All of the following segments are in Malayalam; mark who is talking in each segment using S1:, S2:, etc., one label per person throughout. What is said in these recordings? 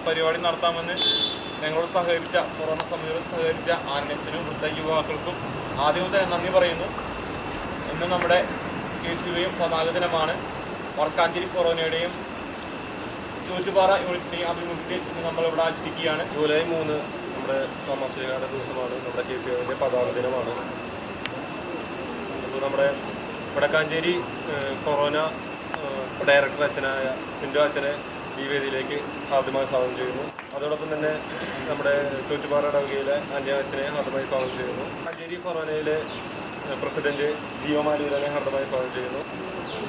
S1: പരിപാടി നടത്താമെന്ന് ഞങ്ങളോട് സഹകരിച്ച കൊറോണ സമയത്ത് സഹകരിച്ച ആനച്ചനും വൃദ്ധ യുവാക്കൾക്കും ആദ്യം തന്നെ നന്ദി പറയുന്നു. ഇന്ന് നമ്മുടെ യുടെയും പതാക ദിനമാണ്. വടക്കാഞ്ചേരി കൊറോണയുടെയും ചൂറ്റുപാറ യൂണിറ്റിന്റെയും അഭിമുഖത്തിൽ ഇന്ന് നമ്മളിവിടെ ആചരിക്കുകയാണ്.
S2: ജൂലൈ മൂന്ന് നമ്മുടെ തോമാശ്രീകാരുടെ ദിവസമാണ്. നമ്മുടെ കെ സി ഒയുടെ പതാക ദിനമാണ്. നമ്മുടെ വടക്കാഞ്ചേരി കൊറോണ ഡയറക്ടർ അച്ഛനായ സിൻഡു അച്ഛനെ ഈ വേദിയിലേക്ക് ആദ്യമായി സ്വാഗതം ചെയ്യുന്നു. അതോടൊപ്പം തന്നെ നമ്മുടെ ചുറ്റുപാറ വകയിലെ അന്യാവശ്യനെ ആദ്യമായി സ്വാഗതം ചെയ്യുന്നു. മഞ്ചേരി ഫൊറോനയിലെ പ്രസിഡന്റ് ജിയോ ജീവമാലൂരനെ ഹാർദമായി സ്വാഗതം ചെയ്യുന്നു.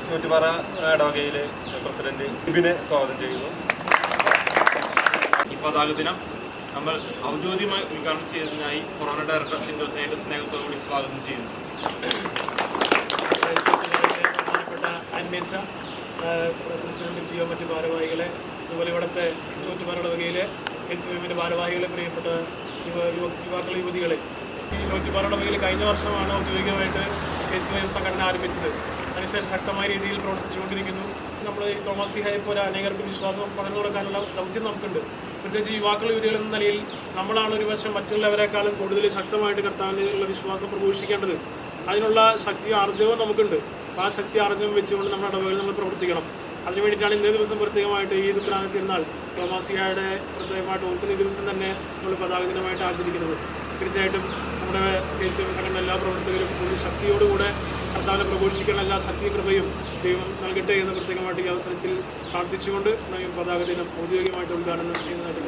S2: ചുറ്റുപാറ ഇടവകയിലെ പ്രസിഡന്റ് ബിബിനെ സ്വാഗതം ചെയ്യുന്നു.
S1: ഈ പതാക ദിനം നമ്മൾ ഔദ്യോഗികമായി ഉദ്ഘാടനം ചെയ്തതിനായി കൊറോണ ഡയറക്ടർ സിൻഡോസിനെ സ്നേഹത്തോടുകൂടി സ്വാഗതം ചെയ്യുന്നു.
S3: പ്രസിഡന്റ് ജിയോ മറ്റ് ഭാരവാഹികളെ അതുപോലെ ഇവിടുത്തെ ചോറ്റുപാറ വകയിലെ എസ് സി എമ്മിന്റെ ഭാരവാഹികളെ പ്രിയപ്പെട്ട യുവ യുവ- യുവാക്കൾ യുവതികളെ. ഈ ചോറ്റുപാറ വകയിൽ കഴിഞ്ഞ വർഷമാണ് ഔദ്യോഗികമായിട്ട് എസ് സി എം സംഘടന ആരംഭിച്ചത്. അതിനുശേഷം ശക്തമായ രീതിയിൽ പ്രവർത്തിച്ചുകൊണ്ടിരിക്കുന്നു. നമ്മൾ തോമസ് സിഹായെ പോലെ അനേകർക്ക് വിശ്വാസം പകർന്നു കൊടുക്കാനുള്ള ദൗത്യം നമുക്കുണ്ട്. പ്രത്യേകിച്ച് യുവാക്കൾ യുവതികൾ എന്ന നിലയിൽ നമ്മളാണ് ഒരുപക്ഷെ മറ്റുള്ളവരെക്കാളും കൂടുതൽ ശക്തമായിട്ട് കർത്താവിനുള്ള വിശ്വാസം പ്രഘോഷിക്കേണ്ടത്. അതിനുള്ള ശക്തി ആർജവും നമുക്കുണ്ട്. ആ ശക്തി ആർജവം വെച്ചുകൊണ്ട് നമ്മുടെ ഇടവകളിൽ നമ്മൾ പ്രവർത്തിക്കണം. അതിനു വേണ്ടിയിട്ടാണ് ഇന്നേ ദിവസം പ്രത്യേകമായിട്ട് ഈ ദുഃഖാന തിരുനാൾ തോമാസിയായുടെ പ്രത്യേകമായിട്ട് ഓർക്കുന്ന ദിവസം തന്നെ നമ്മൾ പതാക ദിനമായിട്ട് ആചരിക്കുന്നത്. തീർച്ചയായിട്ടും നമ്മുടെ കെ സി സംഘടന എല്ലാ പ്രവർത്തകരും ഒരു ശക്തിയോടുകൂടെ കർത്താവിനെ പ്രഘോഷിക്കാനുള്ള എല്ലാ ശക്തി കൃപയും ദൈവം നൽകട്ടെ എന്ന് പ്രത്യേകമായിട്ട് ഈ അവസരത്തിൽ പ്രാർത്ഥിച്ചുകൊണ്ട് പതാക ദിനം ഔദ്യോഗികമായിട്ട് ഉദ്ഘാടനം ചെയ്യുന്നതായിട്ട്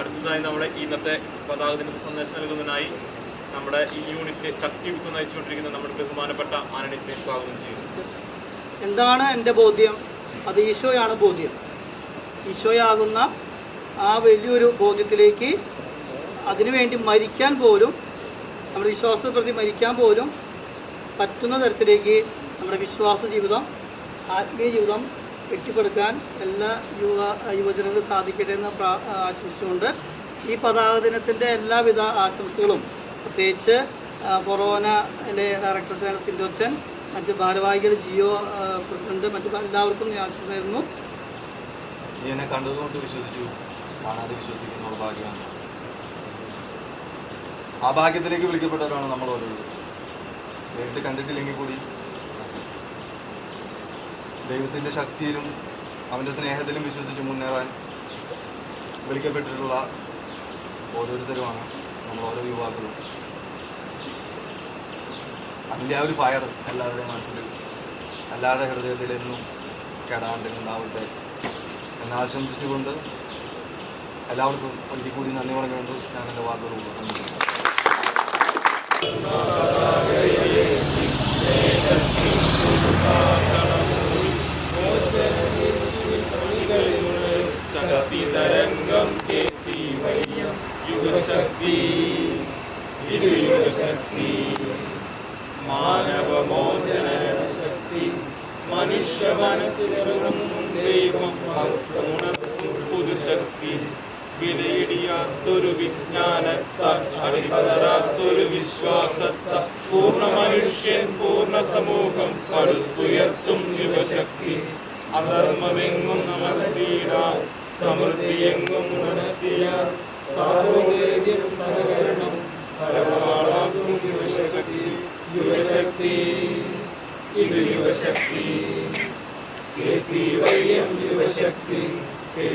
S1: അടുത്തതായി നമ്മുടെ ഇന്നത്തെ പതാക ദിന സന്ദേശം നൽകുന്നതിനായി നമ്മുടെ ഈ യൂണിറ്റിനെ ശക്തി നയിച്ചുകൊണ്ടിരിക്കുന്ന നമ്മുടെ ബഹുമാനപ്പെട്ട ആനണിത്തെ സ്വാഗതം ചെയ്യുന്നു
S4: എന്താണ് എന്റെ ബോധ്യം? അത് ഈശോയാണ് ബോധ്യം. ഈശോയാകുന്ന ആ വലിയൊരു ബോധ്യത്തിലേക്ക് അതിനുവേണ്ടി മരിക്കാൻ പോലും നമ്മുടെ വിശ്വാസത്തെ പ്രതി മരിക്കാൻ പോലും പറ്റുന്ന തരത്തിലേക്ക് നമ്മുടെ വിശ്വാസ ജീവിതം ആത്മീയ ജീവിതം കെട്ടിപ്പടുക്കാൻ എല്ലാ യുവ യുവജനങ്ങളും സാധിക്കട്ടെ എന്ന് ആശംസിച്ചുകൊണ്ട് ഈ പതാക ദിനത്തിന്റെ എല്ലാവിധ ആശംസകളും പ്രത്യേകിച്ച് കൊറോനയിലെ ഡയറക്ടർ സിൻഡോച്ചൻ മറ്റ് ഭാരവാഹികൾ ജിയോ പ്രസിഡന്റ് മറ്റ് എല്ലാവർക്കും ഞാൻ
S5: ആശംസയായിരുന്നു. കണ്ടതുകൊണ്ട് വിശ്വസിച്ചു. കാണാതെ വിശ്വസിക്കുന്ന ഭാഗ്യമാണ്. ആ ഭാഗ്യത്തിലേക്ക് വിളിക്കപ്പെട്ടവരാണ് നമ്മൾ ഓരോരുത്തരും നേരിട്ട് കണ്ടിട്ടില്ലെങ്കിൽ കൂടി ദൈവത്തിന്റെ ശക്തിയിലും അവന്റെ സ്നേഹത്തിലും വിശ്വസിച്ച് മുന്നേറാൻ വിളിക്കപ്പെട്ടിട്ടുള്ള ഓരോരുത്തരുമാണ്. നമ്മൾ ഓരോ യുവാക്കളും. അതിന്റെ ആ ഒരു ഫയർ എല്ലാവരുടെയും മനസ്സിൽ എല്ലാവരുടെ ഹൃദയത്തിൽ എന്നും കെടാണ്ട് ഉണ്ടാവട്ടെ എന്ന് ആശംസിച്ചുകൊണ്ട് എല്ലാവർക്കും ഒരിക്കൽ കൂടി നന്ദി പറഞ്ഞുകൊണ്ട് ഞാൻ എന്റെ വാക്കുകൾ ഉപസംഹരിക്കുന്നു
S1: ശക്തിതരംഗം കെ സി വൈയം യുവശക്തി ഇത് യുവശക്തി മാനവമോചന ശക്തി മനുഷ്യ മനസ്സിലും ദൈവം പുതുശക്തി. വിലയിടിയാത്തൊരു വിജ്ഞാനത്താൽ അടിപതരാത്തൊരു വിശ്വാസത്താൽ പൂർണ മനുഷ്യൻ പൂർണ സമൂഹം പടുത്തുയർത്തും യുവശക്തി അധർമ്മമെങ്ങും അമർത്തിയിട സമൃദ്ധിയെങ്ങും ഉണർത്തിയ സാഹോദര്യം സഹകരണം ഫലവാളാകും യുവശക്തി യുവശക്തി ഇത് യുവശക്തി കെ സി വൈ എം യുവശക്തി കെ